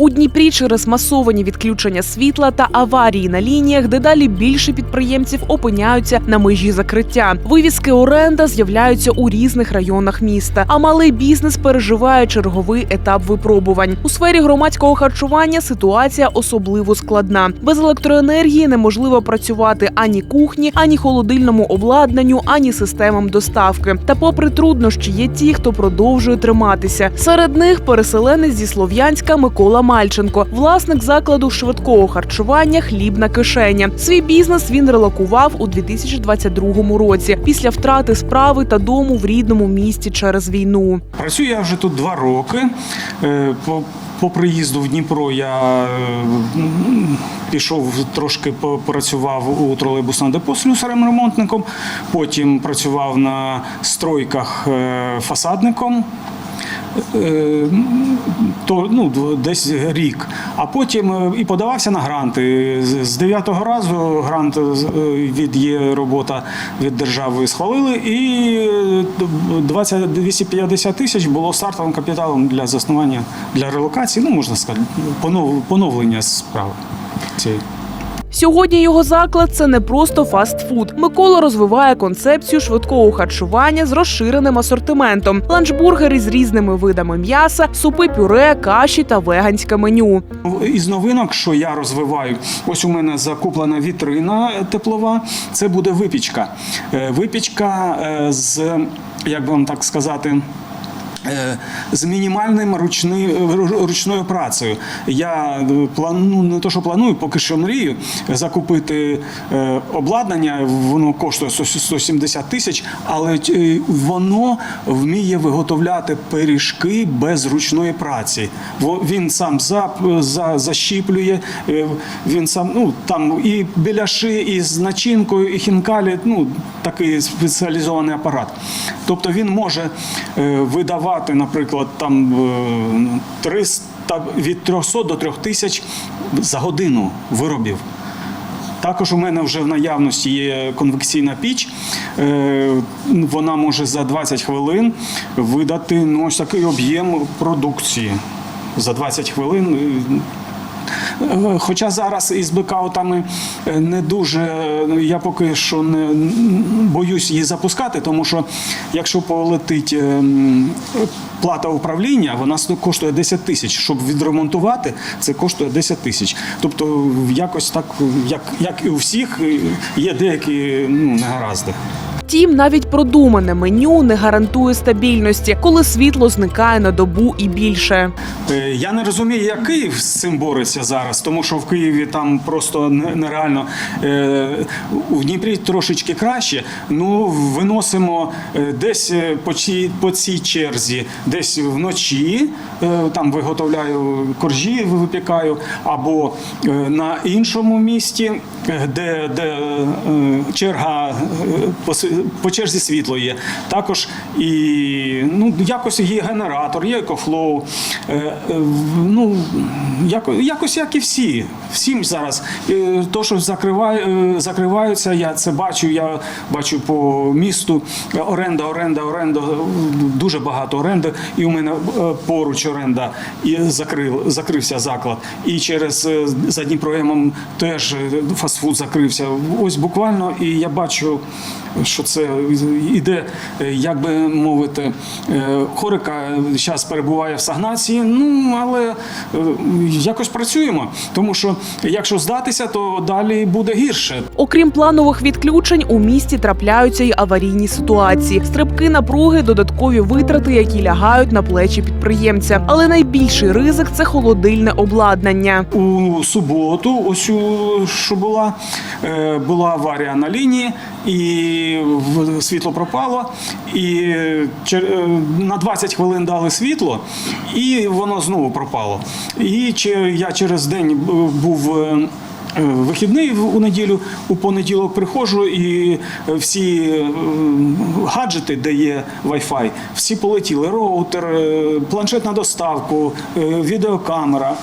У Дніпрі через масовані відключення світла та аварії на лініях дедалі більше підприємців опиняються на межі закриття. Вивіски оренда з'являються у різних районах міста. А малий бізнес переживає черговий етап випробувань. У сфері громадського харчування ситуація особливо складна. Без електроенергії неможливо працювати ані кухні, ані холодильному обладнанню, ані системам доставки. Та, попри труднощі, є ті, хто продовжує триматися. Серед них переселенець зі Слов'янська Микола Мальченко, власник закладу швидкого харчування Хлібна кишеня. Свій бізнес він релокував у 2022 році після втрати справи та дому в рідному місті через війну. Працюю я вже тут два роки. Е, По, приїзду в Дніпро я е, пішов трошки попрацював у тролейбусному депо слюсарем-ремонтником, потім працював на стройках е, фасадником. Е, То ну десь рік, а потім е, і подавався на гранти. З- дев'ятого разу грант е, від є робота від держави схвалили, і е, 20 250 тисяч було стартовим капіталом для заснування для релокації. Ну можна сказати, понов- поновлення справи цієї. Сьогодні його заклад це не просто фастфуд. Микола розвиває концепцію швидкого харчування з розширеним асортиментом: ланчбургери з різними видами м'яса, супи, пюре, каші та веганське меню. Із новинок, що я розвиваю, ось у мене закуплена вітрина теплова. Це буде випічка. Е, Випічка е, з, як би вам так сказати. Е, З мінімальним ручни, ру- ручною працею. Я е, планую, не то, що планую, поки що мрію закупити е, обладнання. Воно коштує 170 тисяч, але е, воно вміє виготовляти пиріжки без ручної праці. Він сам за, за, защіплює, е, він сам ну там і біляши, і з начинкою, і хінкалі. Ну такий спеціалізований апарат. Тобто він може е, видавати, наприклад, там е, 300, від 300 до 3000 за годину виробів. Також у мене вже в наявності є конвекційна піч. Е, Вона може за 20 хвилин видати ну, ось такий об'єм продукції. За 20 хвилин. Е, Хоча зараз із блекаутами е, не дуже, е, я поки що не боюсь її запускати, тому що якщо полетить плата управління, вона коштує 10 тисяч. Щоб відремонтувати, це коштує 10 тисяч. Тобто якось так, як, як і у всіх, є деякі ну, негаразди. Втім, навіть продумане меню не гарантує стабільності, коли світло зникає на добу і більше. Е, Я не розумію, як Київ з цим бореться зараз, тому що в Києві там просто нереально Е, у Дніпрі трошечки краще. Ну виносимо е, десь по цій, по цій черзі, десь вночі там виготовляю коржі, випікаю, або на іншому місті, де, де е, черга е, по, черзі світло є. Також і ну, якось є генератор, є екофлоу. Е, е, ну, якось як і всі. Всім зараз. Е, То, що закриває, е, закриваються, я це бачу. Я бачу по місту. Е, Оренда, оренда, оренда, дуже багато оренди. І у мене е, поруч оренда і закрив, закрився заклад. І через е, за Дніпроємом теж е, фастфуд закрився. Ось буквально, і я бачу, що це іде, е, як би мовити, е, хорика зараз перебуває в сагнації. Ну але е, якось працюємо, тому що якщо здатися, то далі буде гірше. Окрім планових відключень, у місті трапляються й аварійні ситуації: стрибки напруги, додаткові витрати, які лягають на плечі підприємця. Але найбільший ризик це холодильне обладнання. У суботу, ось у, що була, е, була аварія на лінії, і світло пропало. І е, на 20 хвилин дали світло, і воно знову пропало. І я через день був. е, Вихідний у неділю, у понеділок приходжу, і всі гаджети, де є Wi-Fi, всі полетіли. Роутер, планшет на доставку, відеокамера.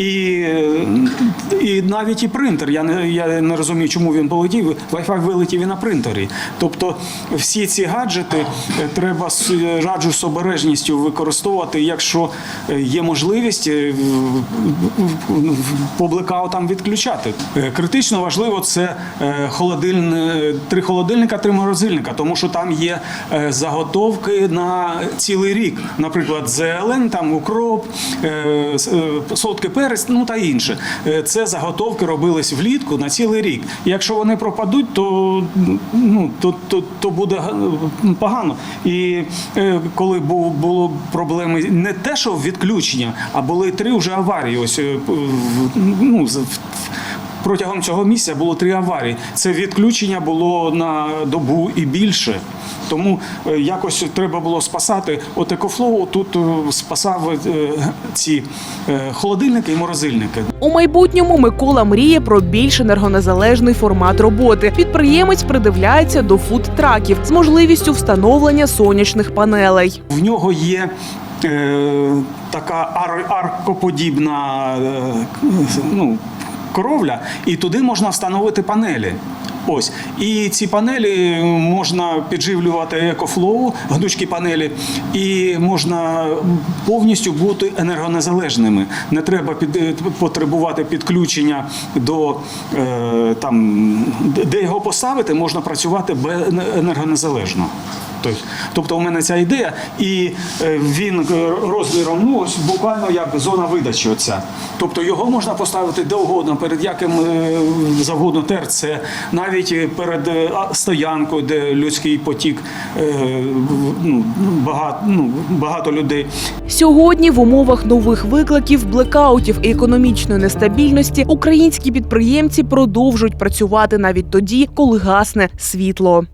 І, е, і навіть і принтер. Я не, я не розумію, чому він полетів. Wi-Fi вилетів і на принтері. Тобто всі ці гаджети е, треба з раджу з обережністю використовувати, якщо е, є можливість е, по блекаутам відключати. Е, Критично важливо це е, холодильне, три холодильника, три морозильника, тому що там є е, заготовки на цілий рік. Наприклад, зелень, там укроп, е, с- е, ну та інше. Е, Це заготовки робились влітку на цілий рік. Якщо вони пропадуть, то, ну, то, то, то буде погано. І е, коли було проблеми не те, що відключення, а були три вже аварії. Ось е, ну, протягом цього місяця було три аварії. Це відключення було на добу і більше. Тому е, якось треба було спасати. От екофлоу тут е, спасав е, ці холодильники і морозильники. У майбутньому Микола мріє про більш енергонезалежний формат роботи. Підприємець придивляється до фуд-траків з можливістю встановлення сонячних панелей. В нього є така ар- аркоподібна ну, коровля, і туди можна встановити панелі. Ось і ці панелі можна підживлювати екофлоу, гнучкі панелі, і можна повністю бути енергонезалежними. Не треба під, е, потребувати підключення до е, там, де- його поставити, можна працювати енергонезалежно. Тобто, тобто у мене ця ідея, і е, він е, розміром ну, ось буквально як зона видачі. Оця. Тобто його можна поставити де угодно, перед яким е, завгодно ТРЦ, навіть перед стоянкою, де людський потік, ну, багато, ну, багато людей. Сьогодні в умовах нових викликів, блекаутів і економічної нестабільності українські підприємці продовжують працювати навіть тоді, коли гасне світло.